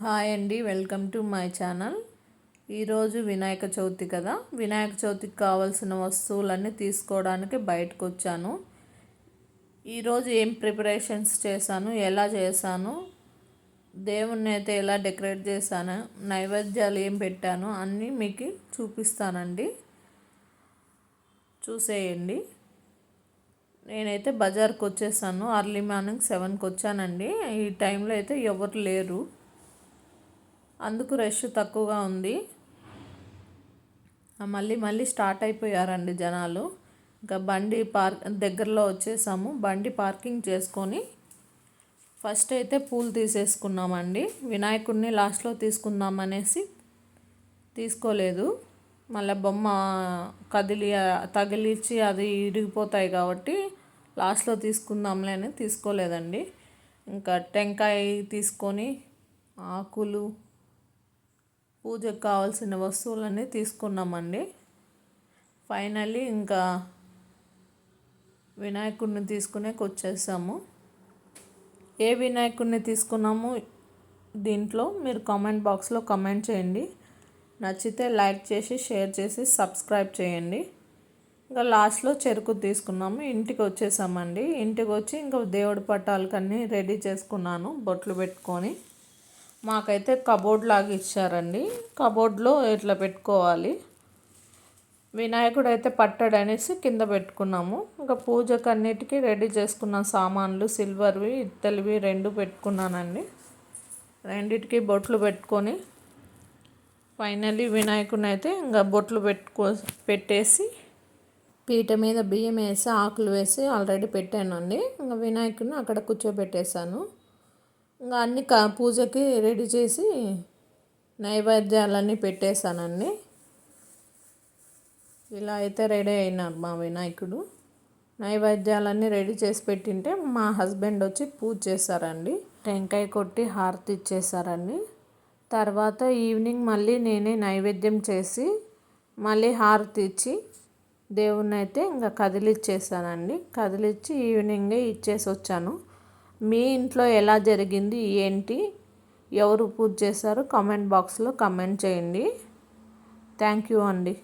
Hi అండి welcome to my channel. ఈరోజు వినాయక చవితి కదా. వినాయక చవితికి కావాల్సిన వస్తువులన్నీ తీసుకోవడానికి బయటకు వచ్చాను. ఈరోజు ఏం ప్రిపరేషన్స్ చేశాను ఎలా చేశాను దేవుణ్ణి అయితే ఎలా డెకరేట్ చేశాను నైవేద్యాలు ఏం పెట్టాను అన్నీ మీకు చూపిస్తానండి. చూసేయండి. నేనైతే బజార్కి వచ్చేసాను. అర్లీ మార్నింగ్ సెవెన్కి వచ్చానండి. ఈ టైంలో అయితే ఎవరు లేరు. అందుకు రష్ తక్కువగా ఉంది. మళ్ళీ మళ్ళీ స్టార్ట్ అయిపోయారండి జనాలు. ఇంకా బండి పార్క్ దగ్గరలో వచ్చేసాము. బండి పార్కింగ్ చేసుకొని ఫస్ట్ అయితే పూలు తీసేసుకున్నామండి. వినాయకుడిని లాస్ట్లో తీసుకుందాం అనేసి తీసుకోలేదు. మళ్ళీ బొమ్మ కదిలి తగిలిచ్చి అది ఇరిగిపోతాయి కాబట్టి లాస్ట్లో తీసుకుందాంలే అని తీసుకోలేదండి. ఇంకా టెంకాయ తీసుకొని ఆకులు పూజకు కావాల్సిన వస్తువులన్నీ తీసుకున్నామండి. ఫైనల్లీ ఇంకా వినాయకుడిని తీసుకునే వచ్చేసాము. ఏ వినాయకుడిని తీసుకున్నాము దీంట్లో మీరు కామెంట్ బాక్స్లో కామెంట్ చేయండి. నచ్చితే లైక్ చేసి షేర్ చేసి సబ్స్క్రైబ్ చేయండి. ఇంకా లాస్ట్లో చెరుకు తీసుకున్నాము. ఇంటికి వచ్చేసామండి. ఇంటికి వచ్చి ఇంకా దేవుడి పట్టాలకన్నీ రెడీ చేసుకున్నాను బొట్లు పెట్టుకొని. మాకైతే కబోర్డ్ లాగా ఇచ్చారండి. కబోర్డ్లో ఇట్లా పెట్టుకోవాలి? వినాయకుడు అయితే పట్టాడు అనేసి కింద పెట్టుకున్నాము. ఇంకా పూజకు అన్నిటికీ రెడీ చేసుకున్న సామాన్లు సిల్వర్వి ఇత్తలివి రెండు పెట్టుకున్నానండి. రెండిటికి బొట్లు పెట్టుకొని ఫైనల్లీ వినాయకుడిని అయితే ఇంకా బొట్లు పెట్టుకో పెట్టేసి పీట మీద బియ్యం వేసి ఆకులు వేసి ఆల్రెడీ పెట్టానండి. ఇంకా వినాయకుడిని అక్కడ కూర్చోబెట్టేశాను. ఇంకా అన్ని క పూజకి రెడీ చేసి నైవేద్యాలన్నీ పెట్టేశానండి. ఇలా అయితే రెడీ అయినారు మా వినాయకుడు. నైవేద్యాలన్నీ రెడీ చేసి పెట్టింటే మా హస్బెండ్ వచ్చి పూజ చేశారండి. టెంకాయ కొట్టి హారతి ఇచ్చేసారండి తర్వాత ఈవినింగ్ మళ్ళీ నేనే నైవేద్యం చేసి మళ్ళీ హారతి ఇచ్చి దేవుణ్ణి అయితే ఇంకా కదిలిచ్చేసానండి కదిలిచ్చి ఈవినింగే ఇచ్చేసి వచ్చాను మీ ఇంట్లో ఎలా జరిగింది ఏంటి ఎవరు పూజ చేశారు కామెంట్ బాక్స్లో కమెంట్ చేయండి. థ్యాంక్ యూ అండి.